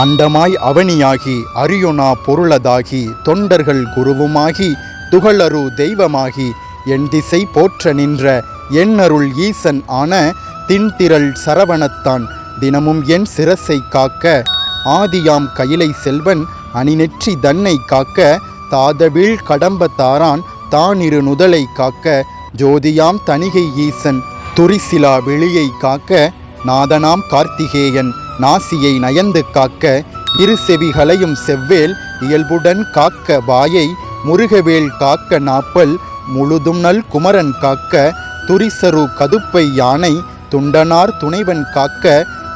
அண்டமாய் அவனியாகி அரியுணா பொருளதாகி தொண்டர்கள் குருவுமாகி துகளரு தெய்வமாகி என் திசை போற்ற நின்ற எண்ணருள் ஈசன் ஆன தின்திரள் சரவணத்தான் தினமும் என் சிரசை காக்க ஆதியாம் கயிலை செல்வன் அணிநெற்றி தன்னை காக்க தாதவிழ் கடம்ப தாரான் தானிரு நுதலை காக்க ஜோதியாம் தணிகை ஈசன் துரிசிலா வெளியை காக்க நாதனாம் கார்த்திகேயன் நாசியை நயந்து காக்க இரு செவிகளையும் செவ்வேல் இயல்புடன் காக்க வாயை முருகவேல் காக்க நாப்பல் முழுதும் நல் குமரன் காக்க துரிசரு கதுப்பை யானை துண்டனார் துணைவன் காக்க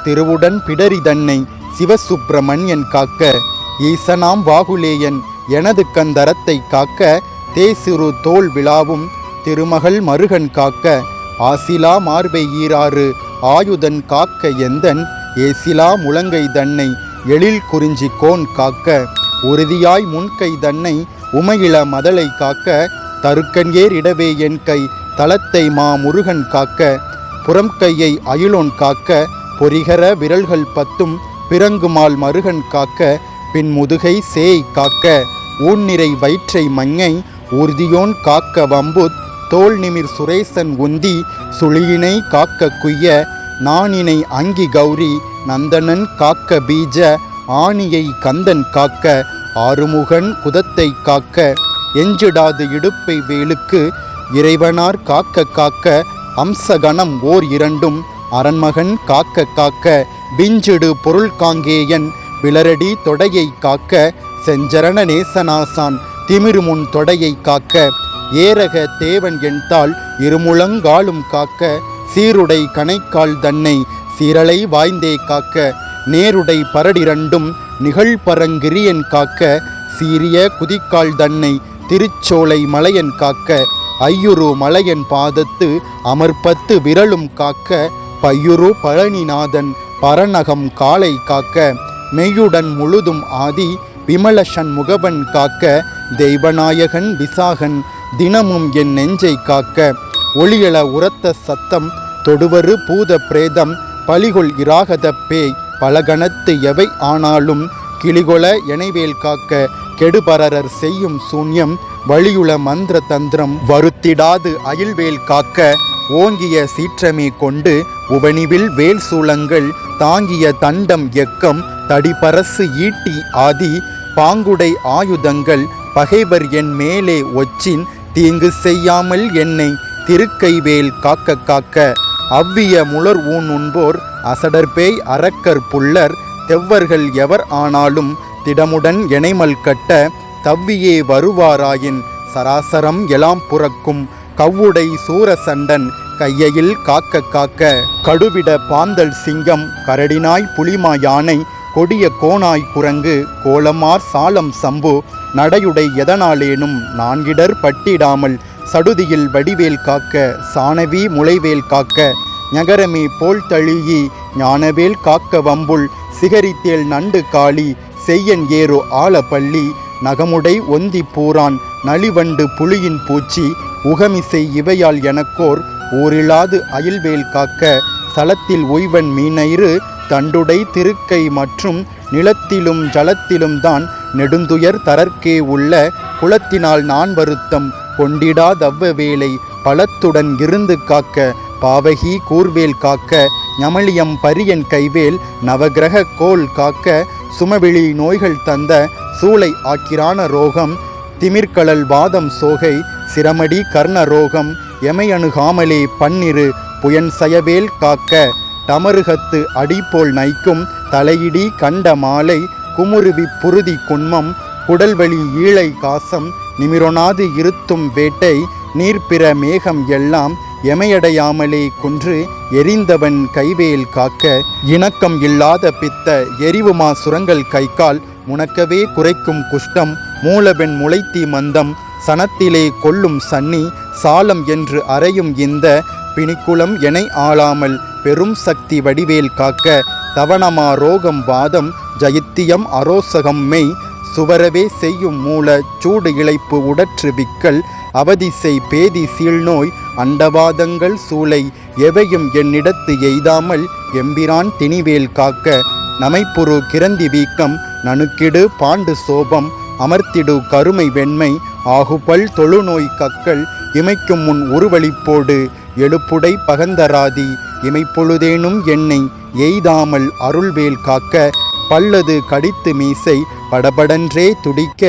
திருவுடன் பிடரிதன்னை சிவசுப்பிரமணியன் காக்க ஈசனாம் வாகுலேயன் எனது கந்தரத்தை காக்க தேசிறு தோல் விழாவும் திருமகள் மருகன் காக்க ஆசிலா மார்பை ஈராறு ஆயுதன் காக்க எந்தன் ஏசிலா முழங்கை தன்னை எழில் குறிஞ்சி கோன் காக்க உறுதியாய் முன்கை தன்னை உமையில மதலை காக்க தருக்கன்ஏர் இடவே என் கை தளத்தை மா முருகன் காக்க புறம் கையை அயிலோன் காக்க பொறிகர விரல்கள் பத்தும் பிறங்குமால் மருகன் காக்க பின் முதுகை சேய் காக்க ஊன்னிறை வயிற்றை மங்கை ஊர்தியோன் காக்க வம்புத் தோல் நிமிர் சுரேசன் உந்தி சுழியினை காக்க குய்ய நானினை அங்கி கௌரி நந்தனன் காக்க பீஜ ஆணியை கந்தன் காக்க ஆறுமுகன் குதத்தை காக்க எஞ்சிடாது இடுப்பை வேலுக்கு இறைவனார் காக்க காக்க அம்சகணம் ஓர் இரண்டும் அரண்மகன் காக்க காக்க விஞ்சிடு பொருள் காங்கேயன் விளரடி தொடையை காக்க செஞ்சரண நேசனாசான் திமிருமுன் தொடையை காக்க ஏரக தேவன் எண்தாள் இருமுழங்காலும் காக்க சீருடை கணைக்கால் தன்னை சீரலை வாய்ந்தே காக்க நேருடை பரடிரண்டும் நிகழ்பரங்கிரியன் காக்க சீரிய குதிக்கால் தன்னை திருச்சோலை மலையன் காக்க ஐயுரு மலையன் பாதத்து அமர்பத்து விரலும் காக்க பையுரு பழனிநாதன் பரநகம் காலை காக்க மெய்யுடன் முழுதும் ஆதி விமலஷன் முகவன் காக்க தெய்வநாயகன் விசாகன் தினமும் என் நெஞ்சை காக்க ஒளியள உரத்த சத்தம் தொடுவரு பூத பிரேதம் பலிகொள் இராகத பேய் பலகணத்து எவை ஆனாலும் கிளிகொல எனைவேல் காக்க கெடுபரரர் செய்யும் சூன்யம் வழியுள மந்திர தந்திரம் வருத்திடாது அயில்வேல் காக்க ஓங்கிய சீற்றமே கொண்டு உவனிவில் வேல் சூளங்கள் தாங்கிய தண்டம் எக்கம் தடிபரசு ஈட்டி ஆதி பாங்குடை ஆயுதங்கள் பகைவர் என் மேலே ஒச்சின் தீங்கு செய்யாமல் என்னை திருக்கைவேல் காக்க காக்க அவ்விய முளர் ஊன் உண்போர் அசடர்பேய் அரக்கர் புல்லர் தெவ்வர்கள் எவர் ஆனாலும் திடமுடன் எனைமல் கட்ட தவ்வியே வருவாராயின் சராசரம் எலாம் புறக்கும் கவ்வுடை சூரசண்டன் கையையில் காக்க காக்க கடுவிட பாந்தல் சிங்கம் கரடினாய் புலிமா யானை கொடிய கோனாய் குரங்கு கோலமார் சாலம் சம்பு நடையுடை எதனாலேனும் நான்கிடர் பட்டிடாமல் சடுதியில் வடிவேல் காக்க சாணவி முளைவேல் காக்க ஞகரமே போல் தழுகி ஞானவேல் காக்க வம்புள் சிகரித்தேல் நண்டு காளி செய்யன் ஏறு ஆலப்பள்ளி நகமுடை ஒந்தி பூரான் நலிவண்டு புலியின் பூச்சி உகமிசை இவையால் எனக்கோர் ஊரிலாது அயில்வேல் காக்க சலத்தில் உய்வன் மீனயிறு தண்டுடை திருக்கை மற்றும் நிலத்திலும் ஜலத்திலும் தான் நெடுந்துயர் தரற்கே உள்ள குளத்தினால் நான் வருத்தம் கொண்டிடாதவ்வ வேலை பலத்துடன் இருந்து காக்க பாவகி கூர்வேல் காக்க ஞமலியம் பரியன் கைவேல் நவகிரக கோல் காக்க சுமவிழி நோய்கள் தந்த சூளை ஆக்கிரான ரோகம் திமிர்கழல் வாதம் சோகை சிரமடி கர்ண ரோகம் எமையணுகாமலே பன்னிரு புயன் சயவேல் காக்க டமருகத்து அடிபோல் நைக்கும் தலையிடி கண்ட மாலை குமுருவி புருதி குன்மம் குடல்வழி ஈழை காசம் நிமிரொணாது இருத்தும் வேட்டை நீர்ப்பிற மேகம் எல்லாம் எமையடையாமலே குன்று எரிந்தவன் கைவேல் காக்க இணக்கம் இல்லாத பித்த எரிவுமா சுரங்கள் கைக்கால் உனக்கவே குறைக்கும் குஷ்டம் மூலவெண் முளைத்தி மந்தம் சனத்திலே கொல்லும் சன்னி சாலம் என்று அறையும் இந்த பிணிக்குளம் எனை ஆளாமல் பெரும் சக்தி வடிவேல் காக்க தவணமா ரோகம் வாதம் ஜயித்தியம் அரோசகம் மெய் சுவரவே செய்யும் மூல சூடு இழைப்பு உடற்று விக்கல் அவதிசை பேதி சீழ்நோய் அண்டவாதங்கள் சூளை எவையும் என்னிடத்து எய்தாமல் எம்பிரான் திணிவேல் காக்க நமைப்புரு கிரந்தி வீக்கம் நணுக்கிடு பாண்டு சோபம் அமர்த்திடு கருமை வெண்மை ஆகுபல் தொழுநோய் கக்கள் இமைக்கும் முன் உருவழிப்போடு எழுப்புடை பகந்தராதி இமைப்பொழுதேனும் என்னை எய்தாமல் அருள்வேல் காக்க பல்லது கடித்து மீசை படபடன்றே துடிக்க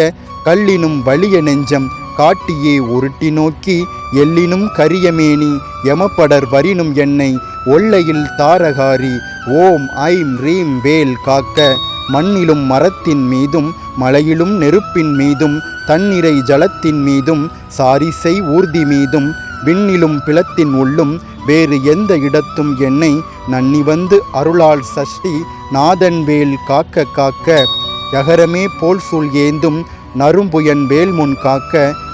கல்லினும் வலிய நெஞ்சம் காட்டியே உருட்டி நோக்கி எல்லினும் கரியமேனி எமப்படர் வரினும் என்னை ஒல்லையில் தாரகாரி ஓம் ஐம் ரீம் வேல் காக்க மண்ணிலும் மரத்தின் மீதும் மலையிலும் நெருப்பின் மீதும் தன்னிறை ஜலத்தின் மீதும் சாரிசை ஊர்தி மீதும் விண்ணிலும் பிளத்தின் உள்ளும் வேறு எந்த இடத்தும் என்னை நன்னி வந்து அருளால் சஷ்டி நாதன்வேல் காக்க காக்க யகரமே போல் சூழ் ஏந்தும் நரும்புயன் வேல் முன் காக்க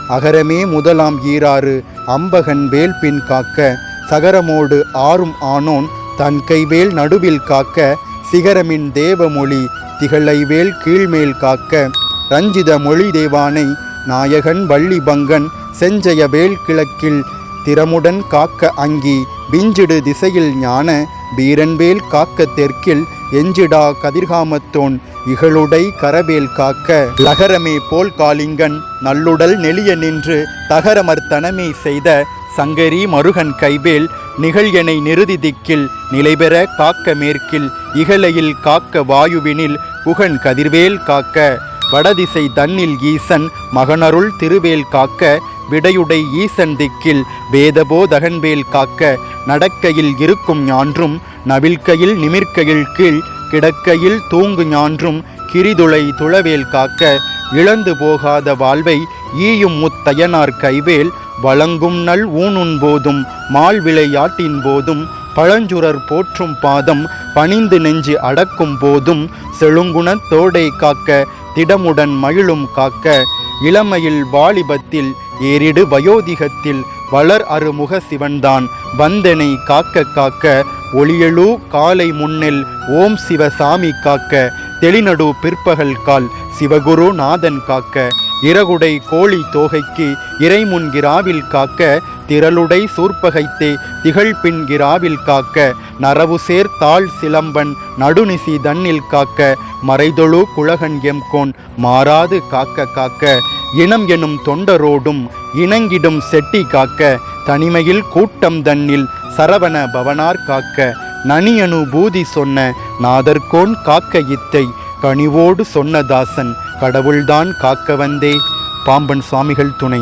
அகரமே முதலாம் ஈராறு அம்பகன் வேல் பின் காக்க சகரமோடு ஆறும் ஆனோன் தன் கைவேல் நடுவில் காக்க சிகரமின் தேவமொழி திகழைவேல் கீழ்மேல் காக்க ரஞ்சித மொழி தேவானை நாயகன் வள்ளி பங்கன் செஞ்சய வேல் கிழக்கில் திறமுடன் காக்க அங்கி விஞ்சிடு திசையில் ஞான பீரன்வேல் காக்க தெற்கில் எஞ்சிடா கதிர்காமத்தோன் இகழுடை கரவேல் காக்க. லகரமே போல் காளிங்கன் நல்லுடல் நெளிய நின்று தகரமர்த்தனமே செய்த சங்கரி மருகன் கைவேல் நிகழ்யனை நிறுதி திக்கில் நிலைபெற காக்க மேற்கில் இகலையில் காக்க வாயுவினில் புகன் கதிர்வேல் காக்க. வடதிசை தன்னில் ஈசன் மகனருள் திருவேல் காக்க விடையுடை ஈசன் திக்கில் வேதபோதகன்வேல் காக்க நடக்கையில் இருக்கும் ஞான்றும் நவில்கையில் நிமிர்க்கையில் கீழ் கிடக்கையில் தூங்கு ஞான்றும் கிரிதுளை துளவேல் காக்க இழந்து போகாத வாழ்வை ஈயும் முத்தையனார் கைவேல் வழங்கும் நல் ஊனுன் போதும் மால் விளையாட்டின் போதும் பழஞ்சுரர் போற்றும் பாதம் பணிந்து நெஞ்சு அடக்கும் போதும் செழுங்குணத் தோடை காக்க திடமுடன் மகிழும் காக்க இளமையில் வாலிபத்தில் ஏறிடு வயோதிகத்தில் வளர் அருமுக சிவன்தான். வந்தனை காக்க காக்க ஒளியலு காலை முன்னில் ஓம் சிவசாமி காக்க. தெளிநடு பிற்பகல் கால் சிவகுரு நாதன் காக்க. இறகுடை கோழி தோகைக்கு இறைமுன்கிராவில் காக்க. திரளுடை சூர்பகைத்தே திகழ்பின் கிராவில் காக்க நரவு சேர் தாழ் சிலம்பன் நடுநிசி தன்னில் காக்க மறைதொழு குழகன் எம்கோன் மாறாது காக்க காக்க இனம் எனும் தொண்டரோடும் இணங்கிடும் செட்டி காக்க தனிமையில் கூட்டம் தன்னில் சரவண பவனார் காக்க நனியனு பூதி சொன்ன நாதர்கோன் காக்க இத்தை கனிவோடு சொன்ன தாசன் கடவுள்தான் காக்க வந்தே. பாம்பன் சுவாமிகள் துணை.